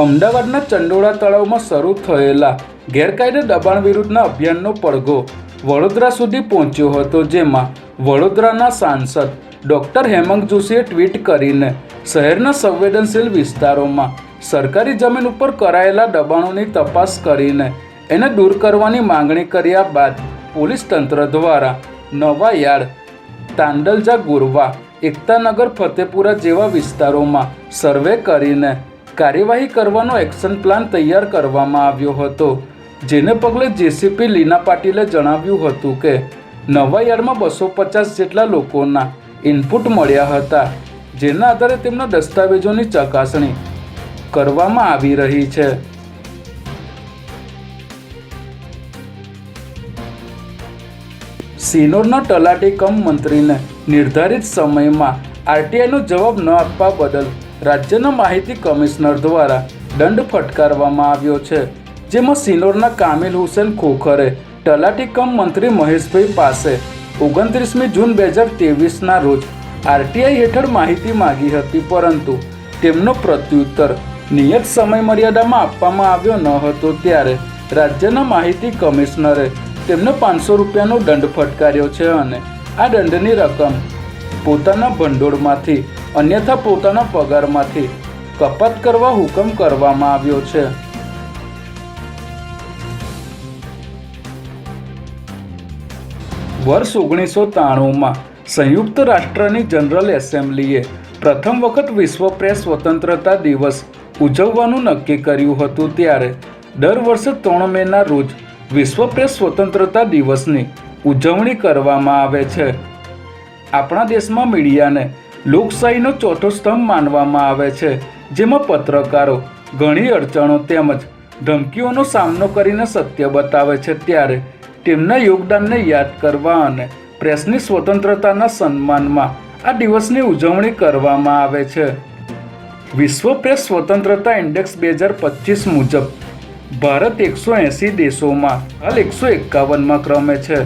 અમદાવાદના ચંડોળા તળાવમાં શરૂ થયેલા ગેરકાયદે દબાણ વિરુદ્ધના અભિયાનનો પડઘો વડોદરા સુધી પહોંચ્યો હતો, જેમાં વડોદરાના સાંસદ ડૉક્ટર હેમંત જોશીએ ટ્વીટ કરીને શહેરના સંવેદનશીલ વિસ્તારોમાં સરકારી જમીન ઉપર કરાયેલા દબાણોની તપાસ કરીને એને દૂર કરવાની માંગણી કર્યા બાદ પોલીસ તંત્ર દ્વારા નવા યાર્ડ, તાંડલજા ગુરવા એકતાનગર ફતેપુરા જેવા વિસ્તારોમાં સર્વે કરીને કાર્યવાહી કરવાનો એક્શન પ્લાન તૈયાર કરવામાં આવ્યો હતો. જેને પગલે જેસીપી લીના પાટીલે જણાવ્યું હતું કે, નવા યાર્ડમાં બસો પચાસ જેટલા લોકોના ઇનપુટ મળ્યા હતા, જેના આધારે તેમના દસ્તાવેજોની ચકાસણી કરવામાં આવી રહી છે. સિનોરના તલાટી કમ મંત્રીને નિર્ધારિત સમયમાં આરટીઆઈનો જવાબ ન આપવા બદલ રાજ્યના માહિતી કમિશનર દ્વારા દંડ ફટકારવામાં આવ્યો છે, જેમાં સિનોરના કામિલ હુસેન ખોખરે તલાટી કમ મંત્રી મહેશભાઈ પાસે ઓગણત્રીસમી જૂન બે હજાર ત્રેવીસના રોજ આરટીઆઈ હેઠળ માહિતી માગી હતી, પરંતુ તેમનો પ્રત્યુત્તર નિયત સમય મર્યાદામાં આપવામાં આવ્યો ન હતો. ત્યારે રાજ્યના માહિતી કમિશનરે તેમને પાંચસો રૂપિયાનો દંડ ફટકાર્યો છે અને આ દંડની રકમ પોતાના ભંડોળમાંથી અન્યથા પોતાના પગારમાંથી કપાત કરવા હુકમ કરવામાં આવ્યો છે. વર્ષ ઓગણીસો ત્રાણુંમાં સંયુક્ત રાષ્ટ્રની જનરલ એસેમ્બલીએ પ્રથમ વખત વિશ્વ પ્રેસ સ્વતંત્રતા દિવસ ઉજવવાનું નક્કી કર્યું હતું ત્યારે દર વર્ષે ત્રણ મેના રોજ વિશ્વ પ્રેસ સ્વતંત્રતા દિવસની ઉજવણી કરવામાં આવે છે. આપણા દેશમાં મીડિયાને લોકશાહીનો ચોથો સ્તંભ માનવામાં આવે છે, જેમાં પત્રકારો ઘણી અડચણો તેમજ ધમકીઓનો સામનો કરીને સત્ય બતાવે છે ત્યારે તેમના યોગદાનને યાદ કરવા અને પ્રેસની સ્વતંત્રતાના સન્માનમાં આ દિવસની ઉજવણી કરવામાં આવે છે. વિશ્વ પ્રેસ સ્વતંત્રતા ઇન્ડેક્સ બે હજાર પચીસ મુજબ ભારત એકસો એંસી દેશોમાં હાલ એકસો એકાવનમાં ક્રમે છે.